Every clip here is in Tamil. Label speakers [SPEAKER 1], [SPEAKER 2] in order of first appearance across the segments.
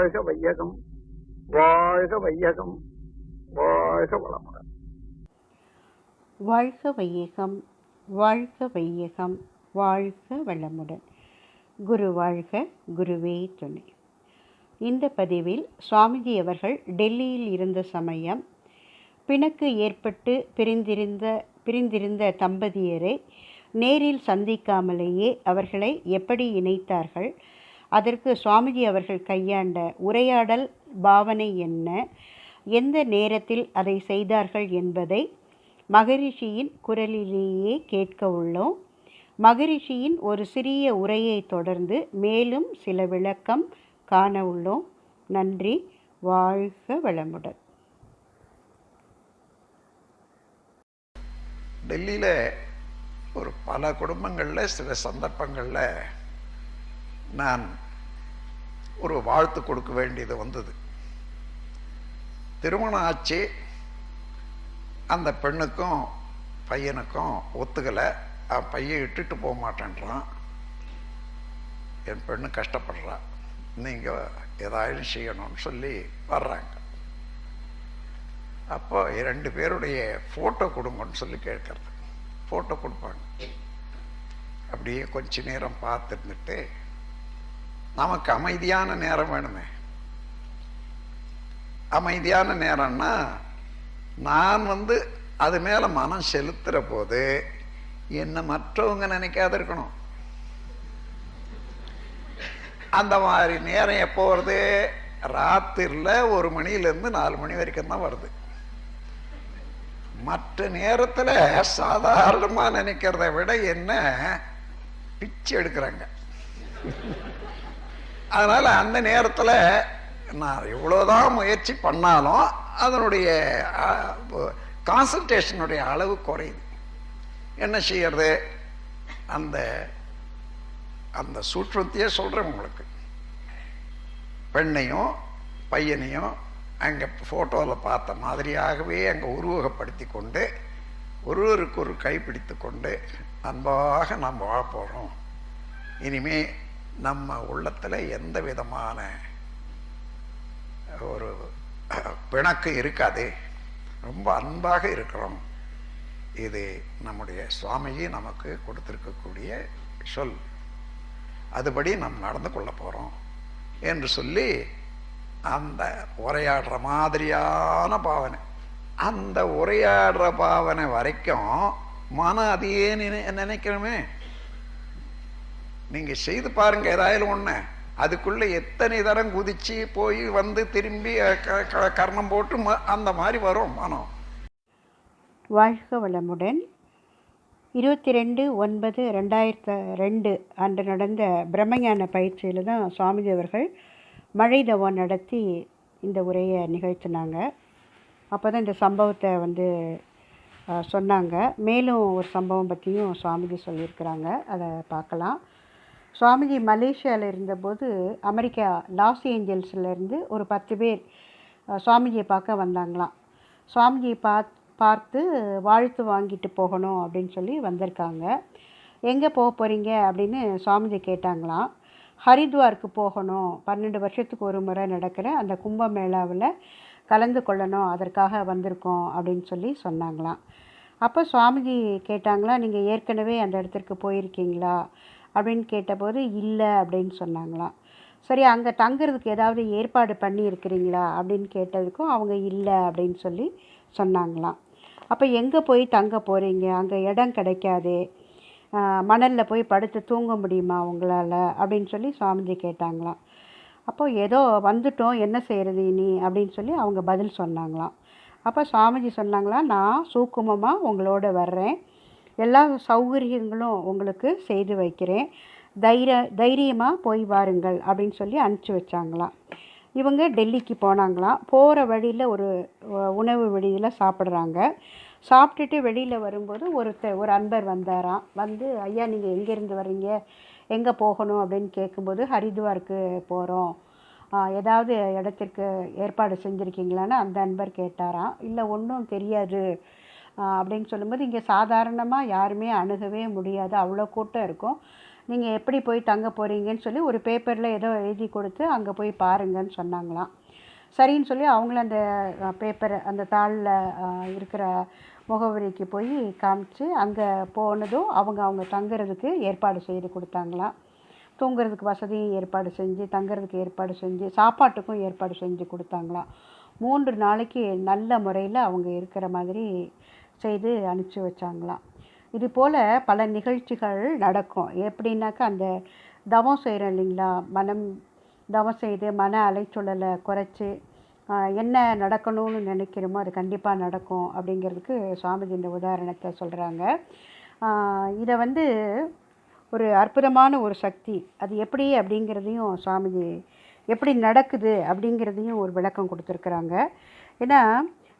[SPEAKER 1] வாழ்க வையகம் வாழ்க வையகம் வாழ்க வளமுடன்.
[SPEAKER 2] வாழ்க வையகம் வாழ்க வையகம் வாழ்க வளமுடன். குரு வாழ்க குருவே துணை. இந்த பதிவில் சுவாமிஜி அவர்கள் டெல்லியில் இருந்த சமயம் பிணக்கு ஏற்பட்டு பிரிந்திருந்த பிரிந்திருந்த தம்பதியரை நேரில் சந்திக்காமலேயே அவர்களை எப்படி இணைத்தார்கள் அதற்கு சுவாமிஜி அவர்கள் கையாண்ட உரையாடல் பாவனை என்ன? எந்த நேரத்தில் அதை செய்தார்கள் என்பதை மகரிஷியின் குரலிலேயே கேட்க உள்ளோம். மகரிஷியின் ஒரு சிறிய உரையை தொடர்ந்து மேலும் சில விளக்கம் காண உள்ளோம். நன்றி. வாழ்க வளமுடன்.
[SPEAKER 1] டெல்லியில் ஒரு பல குடும்பங்களில் சில சந்தர்ப்பங்களில் நான் ஒரு வாழ்த்து கொடுக்க வேண்டியது வந்தது. திருமணம் ஆச்சு. அந்த பெண்ணுக்கும் பையனுக்கும் ஒத்துக்கலை. அவன் பையன் இட்டுட்டு போக மாட்டேன்றான். என் பெண்ணு கஷ்டப்படுறா. நீங்கள் ஏதாயிலும் செய்யணும்னு சொல்லி வர்றாங்க. அப்போ ரெண்டு பேருடைய ஃபோட்டோ கொடுங்கன்னு சொல்லி கேட்கறது. ஃபோட்டோ கொடுப்பாங்க. அப்படியே கொஞ்ச நேரம் பார்த்துருந்துட்டு நமக்கு அமைதியான நேரம் வேணுமே. அமைதியான நேரம்னா நான் வந்து அது மேலே மனம் செலுத்துகிற போது என்னை மற்றவங்க நினைக்காத இருக்கணும். அந்த மாதிரி நேரம் எப்போ வருது? ராத்திரியில் ஒரு மணிலேருந்து நாலு மணி வரைக்கும் தான் வருது. மற்ற நேரத்தில் சாதாரணமாக நினைக்கிறத விட என்ன? பிச்சு எடுக்கிறாங்க. அதனால் அந்த நேரத்தில் நான் எவ்வளோதான் முயற்சி பண்ணாலும் அதனுடைய கான்சன்ட்ரேஷனுடைய அளவு குறையுது. என்ன செய்யறது? அந்த அந்த சூற்றத்தையே சொல்கிறேன் உங்களுக்கு. பெண்ணையும் பையனையும் அங்கே ஃபோட்டோவில் பார்த்த மாதிரியாகவே அங்கே உருவகப்படுத்தி கொண்டு ஒருவருக்கு ஒரு கைப்பிடித்து கொண்டு அன்பாக நாம் வாழ போகிறோம் இனிமே நம்ம உள்ளத்தில் எந்த விதமான ஒரு பிணக்கு இருக்காது. ரொம்ப அன்பாக இருக்கிறோம். இது நம்முடைய சுவாமிஜி நமக்கு கொடுத்துருக்கக்கூடிய சொல். அதுபடி நாம் நடந்து கொள்ள போகிறோம் என்று சொல்லி அந்த உரையாடுற மாதிரியான பாவனை. அந்த உரையாடுற பாவனை வரைக்கும் மனம் அதையே நினை நினைக்கணுமே. நீங்கள் செய்து பாருங்கள் ஏதாயிலும் ஒன்று அதுக்குள்ளே எத்தனை தரம் குதித்து போய் வந்து திரும்பி கர்ணம் போட்டு அந்த மாதிரி வரும் மனம்.
[SPEAKER 2] வாழ்க வளமுடன். இருபத்தி ரெண்டு ஒன்பது ரெண்டாயிரத்து ரெண்டு அன்று நடந்த பிரம்மஞான பயிற்சியில் தான் சுவாமிஜி அவர்கள் மழை தவம் நடத்தி இந்த உரையை நிகழ்த்தினாங்க. அப்போ தான் இந்த சம்பவத்தை வந்து சொன்னாங்க. மேலும் ஒரு சம்பவம் பற்றியும் சுவாமிஜி சொல்லியிருக்கிறாங்க. அதை பார்க்கலாம். சுவாமிஜி மலேசியாவில் இருந்தபோது அமெரிக்கா லாஸ் ஏஞ்சல்ஸ்லேருந்து ஒரு பத்து பேர் சுவாமிஜியை பார்க்க வந்தாங்களாம். சுவாமிஜியை பார்த்து பார்த்து வாழ்த்து வாங்கிட்டு போகணும் அப்படின்னு சொல்லி வந்திருக்காங்க. எங்கே போக போகிறீங்க அப்படின்னு சுவாமிஜி கேட்டாங்களாம். ஹரித்வாருக்கு போகணும். பன்னெண்டு வருஷத்துக்கு ஒரு முறை நடக்கிற அந்த கும்பமேளாவில் கலந்து கொள்ளணும். அதற்காக வந்திருக்கோம் அப்படின்னு சொல்லி சொன்னாங்களாம். அப்போ சுவாமிஜி கேட்டாங்களா நீங்கள் ஏற்கனவே அந்த இடத்திற்கு போயிருக்கீங்களா? அப்படின்னு கேட்டபோது இல்லை அப்படின்னு சொன்னாங்களாம். சரி அங்கே தங்குறதுக்கு ஏதாவது ஏற்பாடு பண்ணி இருக்கிறீங்களா அப்படின்னு கேட்டதுக்கும் அவங்க இல்லை அப்படின்னு சொல்லி சொன்னாங்களாம். அப்போ எங்கே போய் தங்க போகிறீங்க அங்கே இடம் கிடைக்காது. மணலில் போய் படுத்து தூங்க முடியுமா உங்களால்? அப்படின்னு சொல்லி சுவாமிஜி கேட்டாங்களாம். அப்போது ஏதோ வந்துட்டோம் என்ன செய்கிறது இனி? அப்படின்னு சொல்லி அவங்க பதில் சொன்னாங்களாம். அப்போ சுவாமிஜி சொன்னாங்களாம் நான் சூக்குமமாக உங்களோட வர்றேன். எல்லா சௌகரியங்களும் உங்களுக்கு செய்து வைக்கிறேன். தைரிய தைரியமாக போய் வாருங்கள் அப்படின்னு சொல்லி அனுப்பிச்சி வச்சாங்களாம். இவங்க டெல்லிக்கு போனாங்களாம். போகிற வழியில் ஒரு உணவு வெளியில் சாப்பிட்றாங்க. சாப்பிட்டுட்டு வெளியில் வரும்போது ஒருத்தர் ஒரு அன்பர் வந்தாராம். வந்து ஐயா நீங்கள் எங்கேருந்து வர்றீங்க? எங்கே போகணும்? அப்படின்னு கேட்கும்போது ஹரித்வாருக்கு போகிறோம் ஏதாவது இடத்திற்கு ஏற்பாடு செஞ்சுருக்கீங்களான்னு? அந்த அன்பர் கேட்டாராம். இல்லை ஒன்றும் தெரியாது. அப்படின்னு சொல்லும்போது இங்கே சாதாரணமாக யாருமே அணுகவே முடியாது. அவ்வளோ கூட்டம் இருக்கும். நீங்கள் எப்படி போய் தங்க போகிறீங்கன்னு சொல்லி ஒரு பேப்பரில் ஏதோ எழுதி கொடுத்து அங்கே போய் பாருங்கன்னு சொன்னாங்களாம். சரின்னு சொல்லி அவங்களும் அந்த பேப்பரை அந்த தாளில் இருக்கிற முகவரிக்கு போய் காமிச்சு அங்கே போனதும் அவங்க அவங்க தங்குறதுக்கு ஏற்பாடு செய்து கொடுத்தாங்களாம். தூங்குறதுக்கு வசதியும் ஏற்பாடு செஞ்சு தங்குறதுக்கு ஏற்பாடு செஞ்சு சாப்பாட்டுக்கும் ஏற்பாடு செஞ்சு கொடுத்தாங்களாம். மூன்று நாளைக்கு நல்ல முறையில் அவங்க இருக்கிற மாதிரி செய்து அனுப்பிச்சி வச்சாங்களாம். இது போல் பல நிகழ்ச்சிகள் நடக்கும். எப்படின்னாக்கா அந்த தவம் செய்கிறோம் இல்லைங்களா? மனம் தவம் செய்து மன அலைச்சூழலை குறைச்சி என்ன நடக்கணும்னு நினைக்கிறோமோ அது கண்டிப்பாக நடக்கும் அப்படிங்கிறதுக்கு சுவாமிஜி இந்த உதாரணத்தை சொல்கிறாங்க இதை வந்து ஒரு அற்புதமான ஒரு சக்தி. அது எப்படி அப்படிங்கிறதையும் சுவாமிஜி எப்படி நடக்குது அப்படிங்கிறதையும் ஒரு விளக்கம் கொடுத்துருக்குறாங்க. ஏன்னா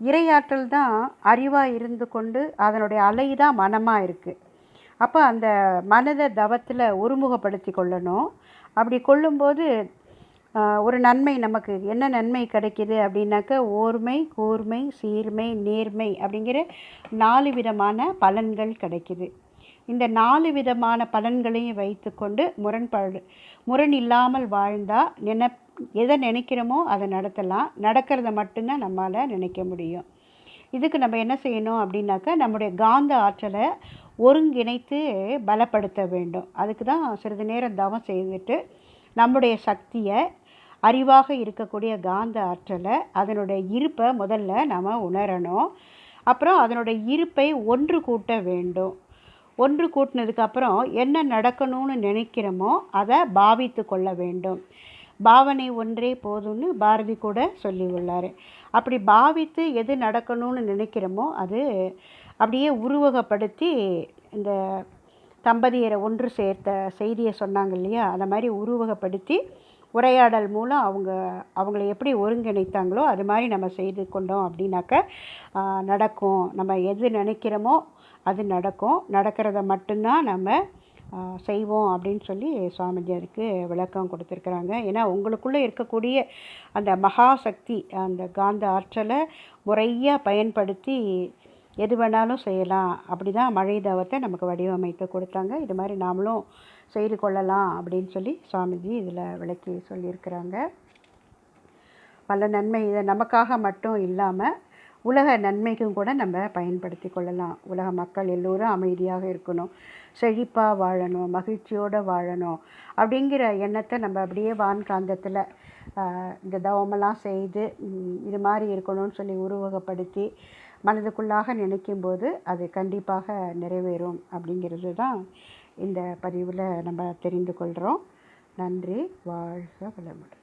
[SPEAKER 2] இறையாற்றல் தான் அறிவாக இருந்து கொண்டு அதனுடைய அலை தான் மனமாக இருக்குது அப்போ அந்த மனதை தவத்தில் ஒருமுகப்படுத்தி கொள்ளணும். அப்படி கொள்ளும்போது ஒரு நன்மை நமக்கு என்ன நன்மை கிடைக்கிது அப்படின்னாக்கா ஓர்மை கூர்மை சீர்மை நேர்மை அப்படிங்கிற நாலு விதமான பலன்கள் கிடைக்கிது. இந்த நாலு விதமான பலன்களையும் வைத்துக்கொண்டு முரண்பாடு முரண் இல்லாமல் வாழ்ந்தால் நின எதை நினைக்கிறோமோ அதை நடத்தலாம். நடக்கிறத மட்டும்தான் நம்மளால் நினைக்க முடியும். இதுக்கு நம்ம என்ன செய்யணும் அப்படின்னாக்கா நம்முடைய காந்த ஆற்றலை ஒருங்கிணைத்து பலப்படுத்த வேண்டும். அதுக்கு தான் சிறிது நேரம் தவம் செய்துட்டு நம்முடைய சக்தியை அறிவாக இருக்கக்கூடிய காந்த ஆற்றலை அதனுடைய இருப்பை முதல்ல நம்ம உணரணும். அப்புறம் அதனுடைய இருப்பை ஒன்று கூட்ட வேண்டும். ஒன்று கூட்டினதுக்கு அப்புறம் என்ன நடக்கணும்னு நினைக்கிறோமோ அதை பாவித்து கொள்ள வேண்டும். பாவனை ஒன்றே போதும்னு பாரதி கூட சொல்லியுள்ளார். அப்படி பாவித்து எது நடக்கணும்னு நினைக்கிறோமோ அது அப்படியே உருவகப்படுத்தி இந்த தம்பதியரை ஒன்று சேர்த்த செய்தியை சொன்னாங்க இல்லையா? அந்த மாதிரி உருவகப்படுத்தி உரையாடல் மூலம் அவங்க அவங்கள எப்படி ஒருங்கிணைத்தாங்களோ அது மாதிரி நம்ம செய்து கொண்டோம் அப்படின்னாக்க நடக்கும். நம்ம எது நினைக்கிறோமோ அது நடக்கும். நடக்கிறத மட்டும்தான் நம்ம செய்வோம் அப்படின்னு சொல்லி சுவாமிஜருக்கு விளக்கம் கொடுத்துருக்குறாங்க. ஏன்னா உங்களுக்குள்ளே இருக்கக்கூடிய அந்த மகாசக்தி அந்த காந்த ஆற்றலை முறையாக பயன்படுத்தி எது வேணாலும் செய்யலாம். அப்படி தான் மழை தவத்தை நமக்கு வடிவமைத்து கொடுத்தாங்க. இது மாதிரி நாமளும் செய்து கொள்ளலாம் அப்படின்னு சொல்லி சுவாமிஜி இதில் விளக்கி சொல்லியிருக்கிறாங்க. பல நன்மை இதை நமக்காக மட்டும் இல்லாமல் உலக நன்மைக்கும் கூட நம்ம பயன்படுத்தி கொள்ளலாம். உலக மக்கள் எல்லோரும் அமைதியாக இருக்கணும். செழிப்பாக வாழணும். மகிழ்ச்சியோடு வாழணும். அப்படிங்கிற எண்ணத்தை நம்ம அப்படியே வான்காந்தத்தில் இந்த தவமெல்லாம் செய்து இது மாதிரி இருக்கணும்னு சொல்லி உருவகப்படுத்தி மனதுக்குள்ளாக நினைக்கும்போது அது கண்டிப்பாக நிறைவேறும் அப்படிங்கிறது தான் இந்த பதிவில் நம்ம தெரிந்து கொள்கிறோம் நன்றி. வாழ்க வளமுடன்.